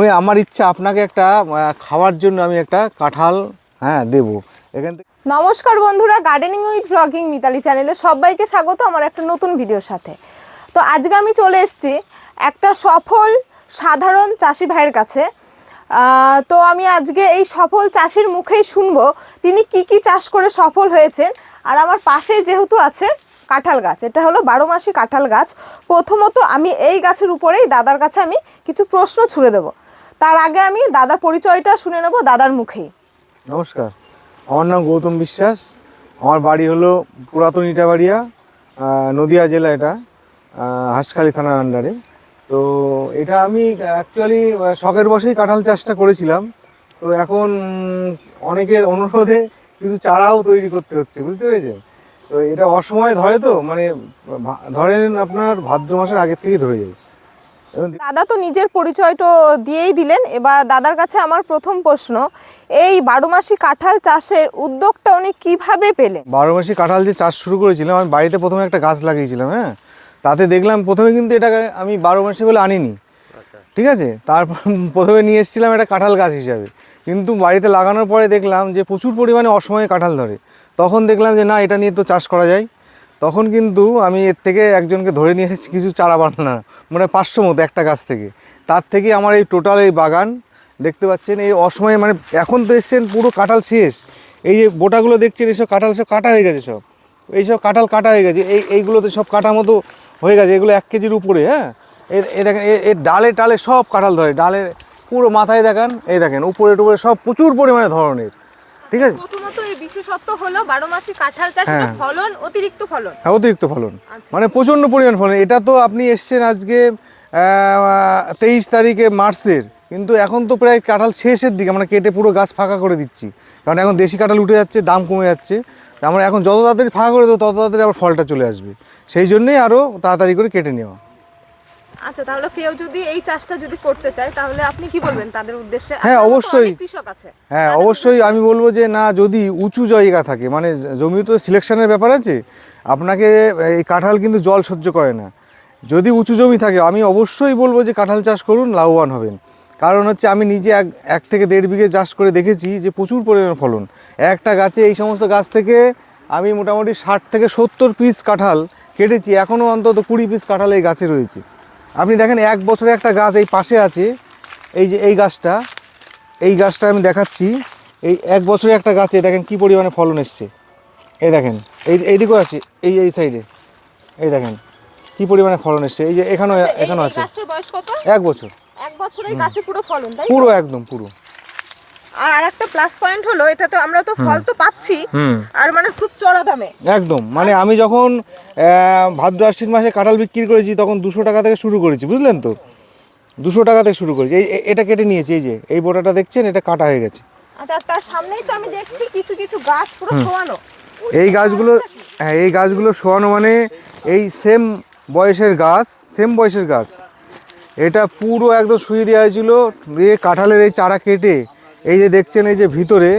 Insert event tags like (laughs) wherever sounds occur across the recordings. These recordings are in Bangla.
আমি আমার ইচ্ছা আপনাকে একটা খাওয়ার জন্য আমি একটা কাঁঠাল হ্যাঁ দেবো। এখান থেকে নমস্কার বন্ধুরা গার্ডেনিং উইথ ব্লগিং মিতালি চ্যানেলে সবাইকে স্বাগত আমার একটা নতুন ভিডিওর সাথে। তো আজকে আমি চলে এসেছি একটা সফল, সাধারণ চাষি ভাইয়ের কাছে। তো আমি আজকে এই সফল চাষির মুখেই শুনব, তিনি কি কি চাষ করে সফল হয়েছেন। আর আমার পাশে যেহেতু আছে কাঁঠাল গাছ, এটা হলো বারো মাসি কাঁঠাল গাছ। প্রথমত আমি এই গাছের উপরেই দাদার কাছে আমি কিছু প্রশ্ন ছুড়ে দেবো। তার আগে আমি দাদার পরিচয়টা শুনে নেব দাদার মুখে নমস্কার, আমার নাম গৌতম বিশ্বাস। আমার বাড়ি হলো পুরাতন ইটাবাড়িয়া নদিয়া জেলা এটা হাঁসখালি থানার আন্ডারে তো এটা আমি অ্যাকচুয়ালি শখের বসেই কাঁঠাল চাষটা করেছিলাম। তো এখন অনেকের অনুরোধে কিছু চারাও তৈরি করতে হচ্ছে, বুঝতে পেরেছেন? তো এটা অসময়ে ধরে তো মানে ধরেন আপনার ভাদ্র মাসের আগের থেকেই ধরে যায়। দাদা তো নিজের পরিচয়টা দিয়েই দিলেন। এবার দাদার কাছে আমার প্রথম প্রশ্ন এই বারো মাসি কাঁঠাল চাষের উদ্যোগটা উনি কীভাবে পেলেন? বারো মাসি কাঁঠাল যে চাষ শুরু করেছিলাম আমি বাড়িতে প্রথমে একটা গাছ লাগিয়েছিলাম হ্যাঁ? তাতে দেখলাম প্রথমে কিন্তু এটাকে আমি বারো মাসে বলে আনিনি। ঠিক আছে? তারপর (laughs) প্রথমে নিয়ে এসেছিলাম একটা কাঁঠাল গাছ হিসাবে। কিন্তু বাড়িতে লাগানোর পরে দেখলাম যে প্রচুর পরিমাণে অসময়ে কাঁঠাল ধরে। তখন দেখলাম যে না এটা নিয়ে তো চাষ করা যায়। তখন কিন্তু আমি এর থেকে একজনকে ধরে নিয়ে এসেছি কিছু চারা বানানো মানে পাঁচশো মতো একটা গাছ থেকে। তার থেকে আমার এই টোটাল এই বাগান, দেখতে পাচ্ছেন এই অসময়ে মানে এখন তো এসছেন পুরো কাঁঠাল শেষ। এই যে বোটাগুলো দেখছেন, এইসব কাঁঠাল সব কাটা হয়ে গেছে সব। এইসব কাঁঠাল কাটা হয়ে গেছে, এই এইগুলোতে সব কাটা মতো হয়ে গেছে, এগুলো এক কেজির উপরে হ্যাঁ? এই দেখেন, এ- এর ডালে টালে সব কাঁঠাল ধরে, ডালে পুরো মাথায় দেখান, এই দেখেন, উপরে টুপরে সব প্রচুর পরিমাণে ধরনের। ঠিক আছে? প্রথমত এই বিশেষত্ব হলো বারো মাসি কাঁঠাল চাষ হ্যাঁ। ফলন অতিরিক্ত ফলন? হ্যাঁ অতিরিক্ত ফলন। আচ্ছা। মানে প্রচণ্ড পরিমাণ ফলন। এটা তো আপনি এসছেন আজকে তেইশ তারিখে মার্চের। কিন্তু এখন তো প্রায় কাঁঠাল শেষের দিকে আমরা কেটে পুরো গাছ ফাঁকা করে দিচ্ছি। কারণ এখন দেশি কাঁঠাল উঠে যাচ্ছে দাম কমে যাচ্ছে। আমরা এখন যত তাড়াতাড়ি ফাঁকা করে দেবো তত তাড়াতাড়ি আবার ফলটা চলে আসবে। সেই জন্যই আরও তাড়াতাড়ি করে কেটে নেওয়া। আচ্ছা তাহলে কেউ যদি এই চাষটা যদি করতে চায় তাহলে আপনি কি বলবেন তাদের উদ্দেশ্যে? হ্যাঁ, অবশ্যই। কৃষক আছে। হ্যাঁ অবশ্যই আমি বলব যে না যদি উঁচু জায়গা থাকে মানে জমি তো সিলেকশনের ব্যাপার আছে আপনাকে এই কাঁঠাল কিন্তু জল সহ্য করে না। যদি উঁচু জমি থাকে আমি অবশ্যই বলব যে কাঁঠাল চাষ করুন লাভবান হবেন। কারণ হচ্ছে আমি নিজে এক এক থেকে দেড় বিঘে চাষ করে দেখেছি যে প্রচুর পরিমাণ ফলন। একটা গাছে এই সমস্ত গাছ থেকে আমি মোটামুটি ষাট থেকে সত্তর পিস কাঁঠাল কেটেছি। এখনও অন্তত কুড়ি পিস কাঁঠাল এই গাছে রয়েছে। আপনি দেখেন এক বছরে একটা গাছ এই পাশে আছে এই যে এই গাছটা এই গাছটা আমি দেখাচ্ছি এই এক বছরে একটা গাছে দেখেন কি পরিমাণে ফলন এসছে। এই দেখেন এই এইদিকেও আছে এই এই সাইডে এই দেখেন কি পরিমাণে ফলন এসছে এই যে এখানেও এই- এখানেও আছে। এক বছর। এক বছরেই গাছে পুরো ফলন পুরো একদম পুরো। আর আরেকটা প্লাস পয়েন্ট হলো এটা তো আমরা তো ফল তো পাচ্ছি আর মানে খুব চড়া দামে। একদম মানে আমি যখন ভাদ্র আশ্বিন মাসে কাঁঠাল বিক্রি করেছি তখন দুশো টাকা থেকে শুরু করেছি বুঝলেন তো? দুশো টাকা থেকে শুরু করেছি। এই এটা কেটে নিয়েছি এই যে এই বোটাটা দেখছেন এটা কাটা হয়ে গেছে। আচ্ছা তার সামনেই তো আমি দেখছি কিছু কিছু গাছ পুরো শোয়ানো। এই গাছগুলো হ্যাঁ এই গাছগুলো শোয়ানো মানে এই সেম বয়সের গাছ সেম বয়সের গাছ। এটা পুরো একদম শুয়ে দেওয়া হয়েছিল এ কাঁঠালের এই চারা কেটে এই যে দেখছেন এই যে ভিতরে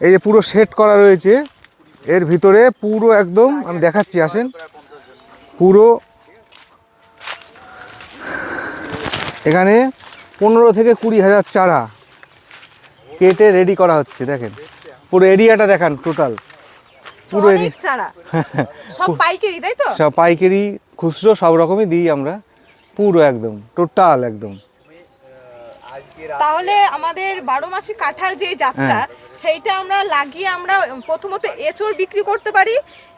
এই যে পুরো সেট করা রয়েছে এর ভিতরে পুরো একদম আমি দেখাচ্ছি আসেন। পুরো এখানে পনেরো থেকে কুড়ি হাজার চারা কেটে রেডি করা হচ্ছে দেখেন। পুরো এরিয়াটা দেখান টোটাল পুরো এরিয়া (laughs) পাইকারি তাই তো? সব পাইকারি খুচরো সব রকমই দিই আমরা। পুরো একদম টোটাল একদম। তাহলে আমাদের বারো মাসে কাঁঠাল যে যাত্রা হ্যাঁ। সেইটা আমরা লাগিয়ে আমরা প্রথমত এচোর বিক্রি করতে পারি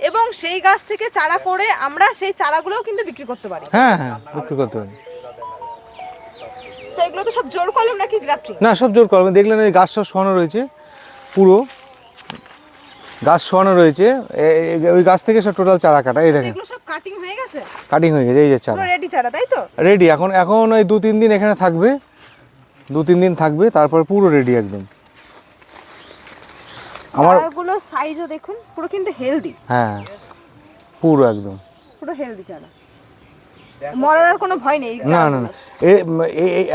এবং সেই গাছ থেকে চারা করে আমরা সেই চারাগুলোও কিন্তু বিক্রি করতে পারি। হ্যাঁ হ্যাঁ বিক্রি করতে পারি। তো এগুলো তো সব জোর কলম নাকি গ্রাফটিং? না সব জোর করবেন দেখলেন ওই গাছ সব শোয়ানো রয়েছে পুরো। গাছ শোয়ানো রয়েছে ওই গাছ থেকে সব টোটাল চারা কাটা এই দেখেন। সব কাটিং হয়ে গেছে? কাটিং হয়ে গেছে এই যে চারা। রেডি চারা তাই তো? রেডি এখন এখন ওই দু তিন দিন এখানে থাকবে। দু তিন দিন থাকবে তারপর পুরো রেডি একদম। আমার চারাগুলো সাইজও দেখুন পুরো কিন্তু হেলদি হ্যাঁ পুরো একদম। পুরো হেলদি চারা মরার কোনো ভয় নেই না না না।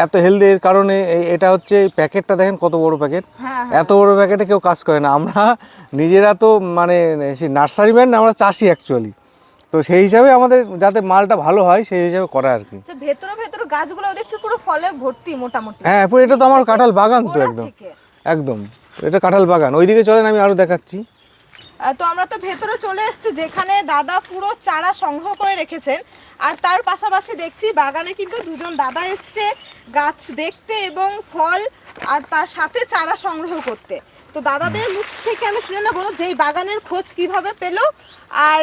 এত হেলদি এর কারণে এটা হচ্ছে প্যাকেটটা দেখেন কত বড় প্যাকেট। হ্যাঁ এত বড় প্যাকেটে কেউ কাজ করে না। আমরা নিজেরা তো মানে নার্সারি ম্যান আমরা চাষি অ্যাকচুয়ালি তো সেই হিসাবে আমাদের যাতে মালটা ভালো হয় সেই হিসাবে করা আর কি। আচ্ছা ভেতরে ভেতরে গাছগুলো দেখছি পুরো ফলে ভর্তি মোটামুটি। হ্যাঁ পুরো এটা তো আমার কাঁঠাল বাগান তো একদম। একদম এটা কাঁঠাল বাগান। ওইদিকে চলেন আমি আরও দেখাচ্ছি। তো আমরা তো ভেতরে চলে এসেছি যেখানে দাদা পুরো চারা সংগ্রহ করে রেখেছেন। আর তার পাশাপাশি দেখছি বাগানে কিন্তু দুজন দাদা এসছে গাছ দেখতে এবং ফল আর তার সাথে চারা সংগ্রহ করতে। তো দাদাদের মুখ থেকে আমি শুনে নেব যে এই বাগানের খোঁজ কীভাবে পেল আর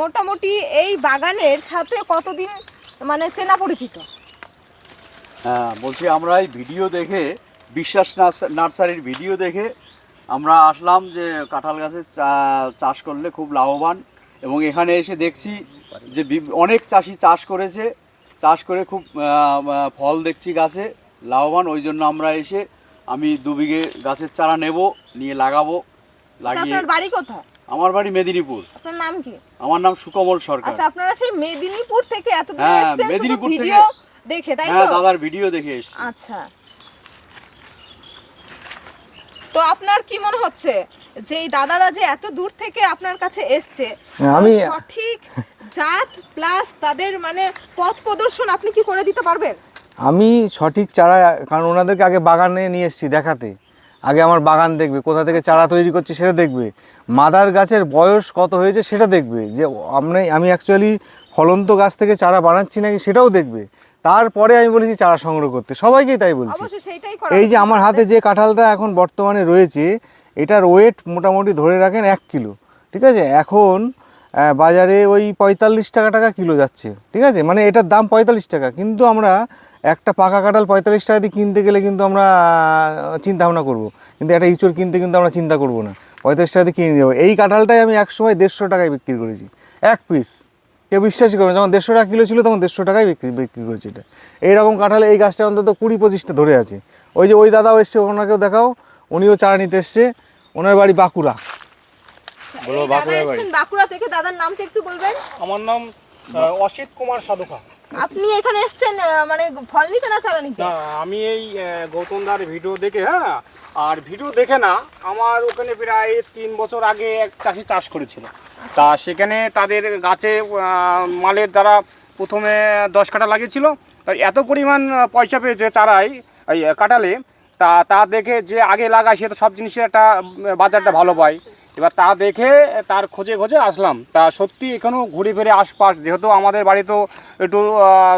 মোটামুটি এই বাগানের সাথে কতদিন মানে চেনা পরিচিত? হ্যাঁ বলছি আমরা এই ভিডিও দেখে, বিশ্বাস নার্স- নার্সারির ভিডিও দেখে আমরা আসলাম যে কাঁঠাল গাছের চাষ করলে খুব লাভবান এবং এখানে এসে দেখছি যে অনেক চাষি চাষ করেছে, চাষ করে খুব ফল দেখছি গাছে, লাভবান, ওই জন্য আমরা এসে আমি দু বিঘে গাছের চারা নেব নিয়ে লাগাবো আচ্ছা, লাগিয়ে আপনার বাড়ি কোথায়? আমার বাড়ি মেদিনীপুর। আপনার নাম কি? আমার নাম সুকমল সরকার। আচ্ছা আপনারা সেই মেদিনীপুর থেকে এত দূরে হ্যাঁ, এসেছেন মেদিনীপুর থেকে- ভিডিও দেখে তাই তো? হ্যাঁ দাদার ভিডিও দেখে এসছি। আচ্ছা। তো আপনার কি মনে হচ্ছে যে এই দাদারা যে এত দূর থেকে আপনার কাছে এসছে হ্যাঁ, আমি- সঠিক জাত প্লাস তাদের মানে পথ প্রদর্শন আপনি কি করে দিতে পারবেন? আমি সঠিক চারা কারণ ওনাদেরকে আগে বাগানে নিয়ে এসেছি দেখাতে। আগে আমার বাগান দেখবে কোথা থেকে চারা তৈরি করছে সেটা দেখবে। মাদার গাছের বয়স কত হয়েছে সেটা দেখবে। যে আমরা আমি অ্যাকচুয়ালি ফলন্ত গাছ থেকে চারা বানাচ্ছি নাকি সেটাও দেখবে। তারপরে আমি বলেছি চারা সংগ্রহ করতে। সবাইকেই তাই বলছি। এই যে আমার হাতে যে কাঁঠালটা এখন বর্তমানে রয়েছে এটার ওয়েট মোটামুটি ধরে রাখেন এক কিলো। ঠিক আছে? এখন বাজারে ওই পঁয়তাল্লিশ টাকা টাকা কিলো যাচ্ছে, ঠিক আছে? মানে এটার দাম পঁয়তাল্লিশ টাকা। কিন্তু আমরা একটা পাকা কাঁঠাল পঁয়তাল্লিশ টাকা দিয়ে কিনতে গেলে কিন্তু আমরা চিন্তা ভাবনা করব। কিন্তু একটা ইঁচড় কিনতে কিন্তু আমরা চিন্তা করব না। পঁয়তাল্লিশ টাকা দিয়ে কিনে যাব। এই কাঁঠালটাই আমি এক সময় দেড়শো টাকায় বিক্রি করেছি। এক পিস কেউ বিশ্বাসই করবে। যখন দেড়শো টাকা কিলো ছিল, তখন দেড়শো টাকায় বিক্রি বিক্রি করেছে এটা। এইরকম কাঁঠাল এই গাছটা অন্তত কুড়ি পঁচিশটা ধরে আছে। ওই যে ওই দাদাও এসছে, ওনাকেও দেখাও। উনিও চারা নিতে এসছে। ওনার বাড়ি বাঁকুড়া। বলো, বাড়ি। বাঁকুড়া থেকে। দাদার নামটা একটু বলবেন? আমার নাম অসিত কুমার সাধুকা। আপনি এখানে এসেছেন মানে ফল নিতে না নিতে আমি এই গৌতমদার ভিডিও দেখে হ্যাঁ আর ভিডিও দেখে না আমার ওখানে প্রায় তিন বছর আগে এক চাষি চাষ করেছিল। তা সেখানে তাদের গাছে মালের দ্বারা প্রথমে দশ কাটা লাগিয়েছিল। তা এত পরিমাণ পয়সা পেয়েছে চারাই এই কাটালে তা তা দেখে যে আগে লাগায় সে তো সব জিনিসের একটা বাজারটা ভালো পায়। এবার তা দেখে তার খোঁজে খোঁজে আসলাম। তা সত্যি এখানেও ঘুরে ফিরে আশপাশ, যেহেতু আমাদের বাড়ি তো একটু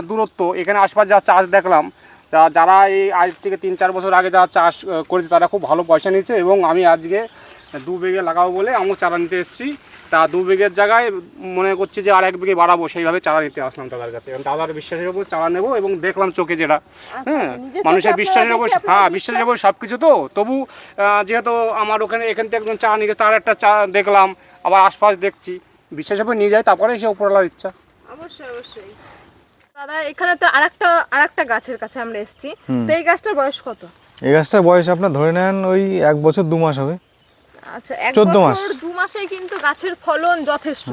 দূরত্ব, এখানে আশপাশ যা চাষ দেখলাম যা যারা এই আজ থেকে তিন চার বছর আগে যারা চাষ করেছে তারা খুব ভালো পয়সা নিয়েছে এবং আমি আজকে দু বেগে লাগাবো বলে আমিও চারা নিতে এসেছি। তা দু বিঘের জায়গায় মনে করছি যে আর এক বিঘে বাড়াবো সেইভাবে চারা নিতে আসলাম দাদার কাছে। এবং দাদার বিশ্বাসের উপর চারা নেব এবং দেখলাম চোখে যেটা। হ্যাঁ আচ্ছা, মানুষের বিশ্বাসের উপর হ্যাঁ বিশ্বাসের উপর সব কিছু তো। তবু যেহেতু আমার ওখানে এখান থেকে একজন চা নিয়ে তার একটা চা দেখলাম আবার আশপাশ দেখছি। বিশ্বাসের উপর নিয়ে যায় তারপরে সে উপরওয়ালার ইচ্ছা। অবশ্যই অবশ্যই। দাদা এখানে তো আরেকটা আরেকটা গাছের কাছে আমরা এসেছি। তো এই গাছটার বয়স কত? এই গাছটার বয়স আপনার ধরে নেন ওই এক বছর দু মাস হবে। আচ্ছা এক 14 মাস। বছর দু মাসে কিন্তু গাছের ফলন যথেষ্ট।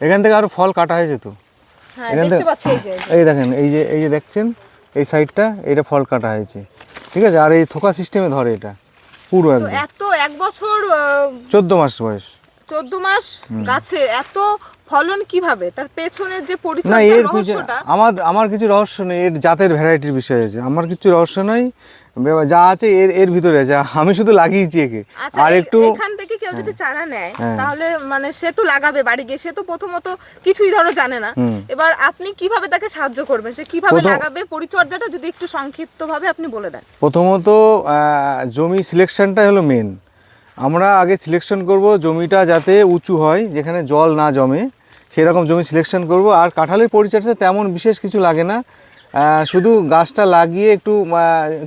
এখান থেকে আরও ফল কাটা হয়ে যেত হ্যাঁ এই যে এই দেখেন এই যে এই যে দেখছেন এই সাইডটা এটা ফল কাটা হয়েছে। ঠিক আছে? আর এই থোকা সিস্টেমে ধরে এটা পুরো তো একদম। এত এক বছর চোদ্দ মাস বয়স। চোদ্দ মাস গাছে এত ফলন কীভাবে? তার পেছনের যে রহস্যটা? আমার আমার কিছু রহস্য নেই এর জাতের ভ্যারাইটির বিষয় আছে। আমার কিছু রহস্য নাই যা আছে এর এর ভিতরে আছে। আমি শুধু লাগিয়েছি একে। আচ্ছা আর একটু এখান থেকে কেউ যদি চারা নেয় হ্যাঁ। তাহলে মানে সে তো লাগাবে বাড়ি গিয়ে সে তো প্রথমত কিছুই ধরো জানে না। এবার আপনি কীভাবে তাকে সাহায্য করবেন? সে কীভাবে লাগাবে? পরিচর্যাটা যদি একটু সংক্ষিপ্ত ভাবে আপনি বলে দেন। প্রথমত জমি সিলেকশনটা হলো মেন আমরা আগে সিলেকশন করব জমিটা যাতে উঁচু হয় যেখানে জল না জমে। সেরকম জমি সিলেকশন করব। আর কাঁঠালের পরিচর্যা তেমন বিশেষ কিছু লাগে না। শুধু গাছটা লাগিয়ে একটু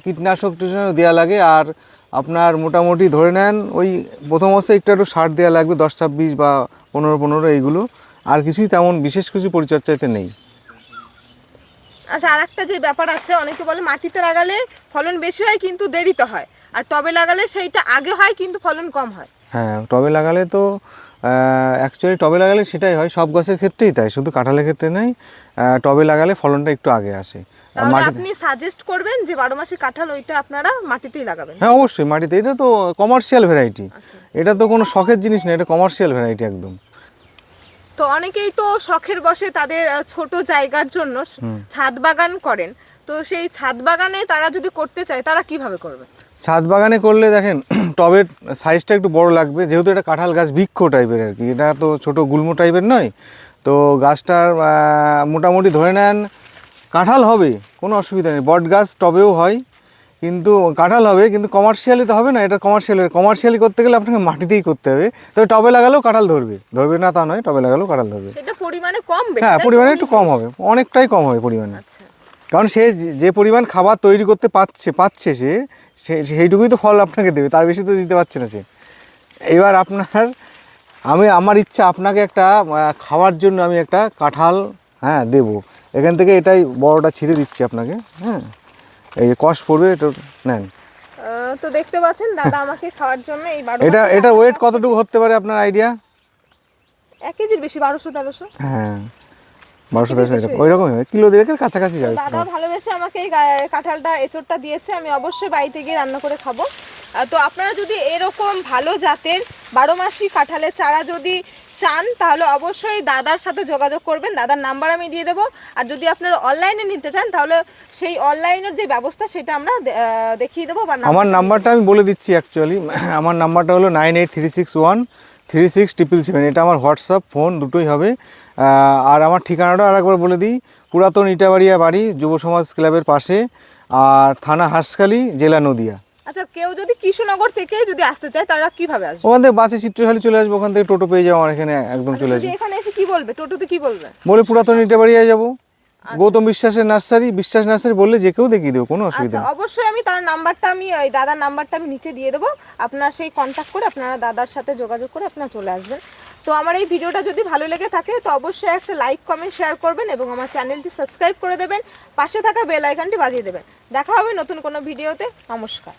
কীটনাশক টিটনাশক দেওয়া লাগে আর আপনার মোটামুটি ধরে নেন ওই প্রথম অবস্থায় একটু একটু সার দেওয়া লাগবে দশ ছাব্বিশ বা পনেরো পনেরো এইগুলো। আর কিছুই তেমন বিশেষ কিছু পরিচর্যাতে নেই। আচ্ছা আর একটা যে ব্যাপার আছে অনেকে বলে মাটিতে লাগালে ফলন বেশি হয় কিন্তু দেরিতে হয়। আর টবে লাগালে সেইটা আগে হয় কিন্তু ফলন কম হয়। হ্যাঁ টবে লাগালে তো অ্যাকচুয়ালি টবে লাগালে সেটাই হয় সব গাছের ক্ষেত্রেই তাই শুধু কাঁঠালের ক্ষেত্রে নয় আহ, টবে লাগালে ফলনটা একটু আগে আসে। আপনি সাজেস্ট করবেন যে বারো মাসে কাঁঠাল ওইটা আপনারা মাটিতেই লাগাবেন? হ্যাঁ অবশ্যই মাটিতে। এটা তো কমার্শিয়াল ভ্যারাইটি এটা তো কোনো শখের জিনিস না এটা কমার্শিয়াল ভ্যারাইটি একদম। তো অনেকেই তো শখের বসে তাদের ছোট জায়গার জন্য ছাদ বাগান করেন। তো সেই ছাদ বাগানে তারা যদি করতে চায় তারা কীভাবে করবে? ছাদ বাগানে করলে দেখেন (clears throat) টবের সাইজটা একটু বড় লাগবে। যেহেতু এটা কাঁঠাল গাছ বৃক্ষ টাইপের আর কি এটা তো ছোট গুল্ম টাইপের নয়। তো গাছটার মোটামুটি ধরে নেন কাঁঠাল হবে কোনো অসুবিধা নেই। বট গাছ টবেও হয় কিন্তু কাঁঠাল হবে কিন্তু কমার্শিয়ালি তো হবে না এটা কমার্শিয়ালি কমার্শিয়ালি করতে গেলে আপনাকে মাটিতেই করতে হবে। তবে টবে লাগালেও কাঁঠাল ধরবে। ধরবে না তা নয় টবে লাগালেও কাঁঠাল ধরবে। পরিমাণে কম হ্যাঁ পরিমাণে একটু কম হবে অনেকটাই কম হবে পরিমাণে। আচ্ছা। কারণ সে যে- পরিমাণ খাবার তৈরি করতে পাচ্ছে পাচ্ছে সে সে- সেইটুকুই তো ফল আপনাকে দেবে তার বেশি তো দিতে পারছে না সে। এবার আপনার আমি আমার ইচ্ছা আপনাকে একটা খাওয়ার জন্য আমি একটা কাঁঠাল হ্যাঁ দেব। এখান থেকে এটাই বড়টা ছিঁড়ে দিচ্ছি আপনাকে হ্যাঁ। এই যে কষ পড়বে এটা নেন। তো দেখতে পাচ্ছেন দাদা আমাকে খাওয়ার জন্য এই বারো এটা এটা ওয়েট কতটুকু হতে পারে আপনার আইডিয়া এক কেজির বেশি বারোশো তেরোশো। হ্যাঁ। বারোশো তেরোশো এরকম ওই রকমই হবে কিলো দেড়েকের কাছাকাছি যাবে। দাদা ভালোবেসে আমাকে এই কাঁঠালটা এঁচড়টা দিয়েছে আমি অবশ্যই বাড়িতে গিয়ে রান্না করে খাব। তো আপনারা যদি এরকম ভালো জাতের বারো মাসি কাঁঠালের চারা যদি চান তাহলে অবশ্যই দাদার সাথে যোগাযোগ করবেন। দাদার নাম্বার আমি দিয়ে দেবো। আর যদি আপনারা অনলাইনে নিতে চান তাহলে সেই অনলাইনের যে ব্যবস্থা সেটা আমরা দেখিয়ে দেবো আমার নাম্বারটা আমি বলে দিচ্ছি অ্যাকচুয়ালি আমার নাম্বারটা হলো nine eight three six one three six triple seven এটা আমার হোয়াটসঅ্যাপ ফোন দুটোই হবে। আর আমার ঠিকানাটাও আরেকবার বলে দিই পুরাতন ইটাবাড়িয়া বাড়ি যুব সমাজ ক্লাবের পাশে আর থানা হাসখালি জেলা নদিয়া। আচ্ছা কেউ যদি কৃষ্ণনগর থেকে যদি আসতে চায় তারা কীভাবে আসবে? ওখান থেকে বাসে চিত্রশালী চলে আসব ওখান থেকে টোটো পেয়ে যাব আমার এখানে একদম চলে যদি আসবে। এখানে এসে কি বলবে? টোটোতে কি বলবে? বলে পুরাতন ইটাবাড়িয়ায় যাব। গৌতম বিশ্বাসের নার্সারি বিশ্বাস নার্সারি বললে যে কেউ দেখিয়ে দেবো কোনো অসুবিধা আচ্ছা নেই। অবশ্যই আমি তার নাম্বারটা আমি ওই দাদার নাম্বারটা আমি নিচে দিয়ে দেবো। আপনারা সেই কন্ট্যাক্ট করে আপনারা দাদার সাথে যোগাযোগ করে আপনারা চলে আসবেন। তো আমার এই ভিডিওটা যদি ভালো লেগে থাকে তো অবশ্যই একটা লাইক কমেন্ট শেয়ার করবেন এবং আমার চ্যানেলটি সাবস্ক্রাইব করে দেবেন। পাশে থাকা বেল আইকনটি বাজিয়ে দেবেন। দেখা হবে নতুন কোনো ভিডিওতে নমস্কার।